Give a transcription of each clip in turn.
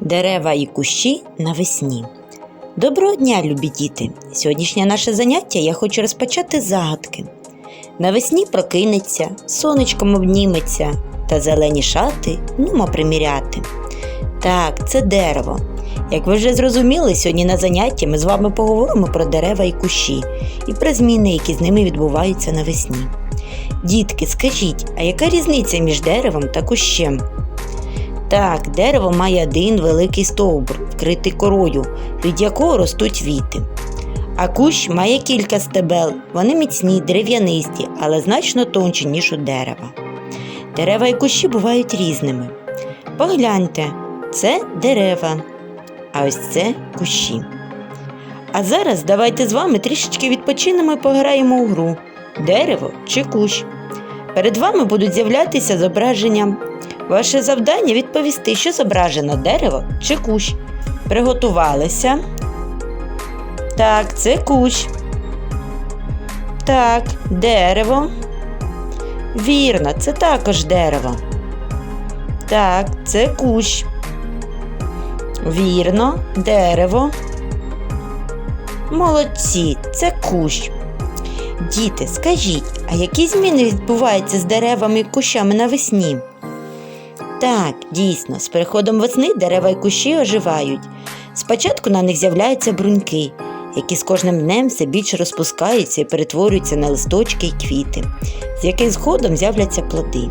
Дерева і кущі навесні. Доброго дня, любі діти! Сьогоднішнє наше заняття я хочу розпочати загадки. Навесні прокинеться, сонечком обніметься, та зелені шати нумо приміряти. Так, це дерево. Як ви вже зрозуміли, сьогодні на занятті ми з вами поговоримо про дерева і кущі і про зміни, які з ними відбуваються навесні. Дітки, скажіть, а яка різниця між деревом та кущем? Так, дерево має один великий стовбур, вкритий корою, від якого ростуть віти. А кущ має кілька стебел, вони міцні, дерев'янисті, але значно тонші, ніж у дерева. Дерева і кущі бувають різними. Погляньте, це дерева, а ось це кущі. А зараз давайте з вами трішечки відпочинемо і пограємо у гру дерево чи кущ. Перед вами будуть з'являтися зображення. Ваше завдання відповісти, що зображено дерево чи кущ. Приготувалися. Так, це кущ. Так, дерево. Вірно, це також дерево. Так, це кущ. Вірно, дерево. Молодці, це кущ. Діти, скажіть, а які зміни відбуваються з деревами і кущами навесні? Так, дійсно, з переходом весни дерева і кущі оживають. Спочатку на них з'являються бруньки, які з кожним днем все більше розпускаються і перетворюються на листочки і квіти, з яких згодом з'являться плоди.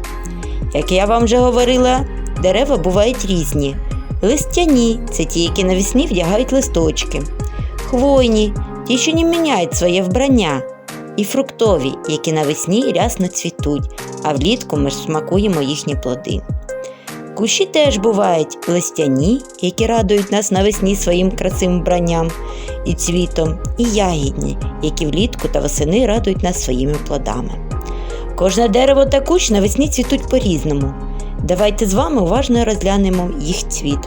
Як я вам вже говорила, дерева бувають різні. Листяні це ті, які навесні вдягають листочки, хвойні ті, що не міняють своє вбрання, і фруктові, які навесні рясно цвітуть, а влітку ми ж смакуємо їхні плоди. Кущі теж бувають листяні, які радують нас навесні своїм красивим вбранням і цвітом, і ягідні, які влітку та восени радують нас своїми плодами. Кожне дерево та кущ навесні цвітуть по-різному. Давайте з вами уважно розглянемо їх цвіт.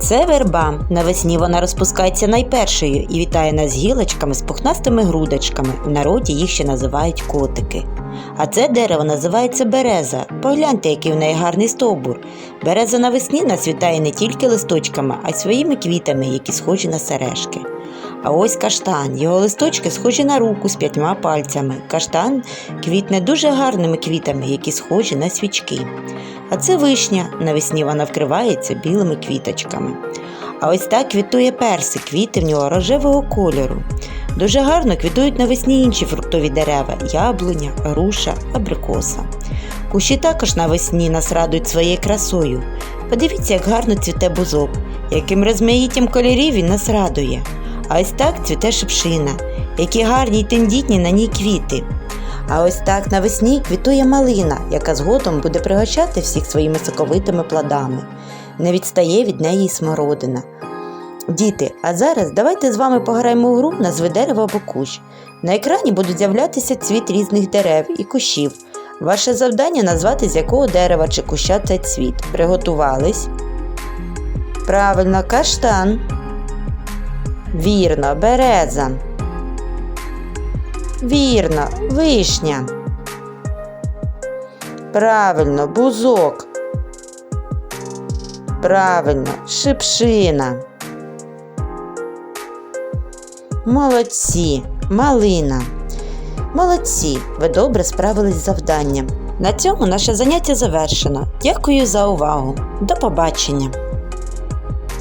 Це верба. Навесні вона розпускається найпершою і вітає нас гілочками з пухнастими грудочками. В народі їх ще називають котики. А це дерево називається береза. Погляньте, який в неї гарний стовбур. Береза навесні нас вітає не тільки листочками, а й своїми квітами, які схожі на сережки. А ось каштан. Його листочки схожі на руку з п'ятьма пальцями. Каштан квітне дуже гарними квітами, які схожі на свічки. А це вишня. Навесні вона вкривається білими квіточками. А ось так квітує персик, квіти в нього рожевого кольору. Дуже гарно квітують навесні інші фруктові дерева яблуня, груша, абрикоса. Кущі також навесні нас радують своєю красою. Подивіться, як гарно цвіте бузок, яким розмаїттям кольорів він нас радує. А ось так цвіте шипшина, які гарні й тендітні на ній квіти. А ось так навесні квітує малина, яка згодом буде пригощати всіх своїми соковитими плодами. Не відстає від неї смородина. Діти, а зараз давайте з вами пограємо у гру назви дерева або кущ. На екрані будуть з'являтися цвіт різних дерев і кущів. Ваше завдання назвати з якого дерева чи куща це цвіт. Приготувались. Правильно, каштан. Вірно, береза. Вірно, вишня. Правильно, бузок. Правильно, шипшина. Молодці, малина. Молодці, ви добре справились з завданням. На цьому наше заняття завершено. Дякую за увагу. До побачення!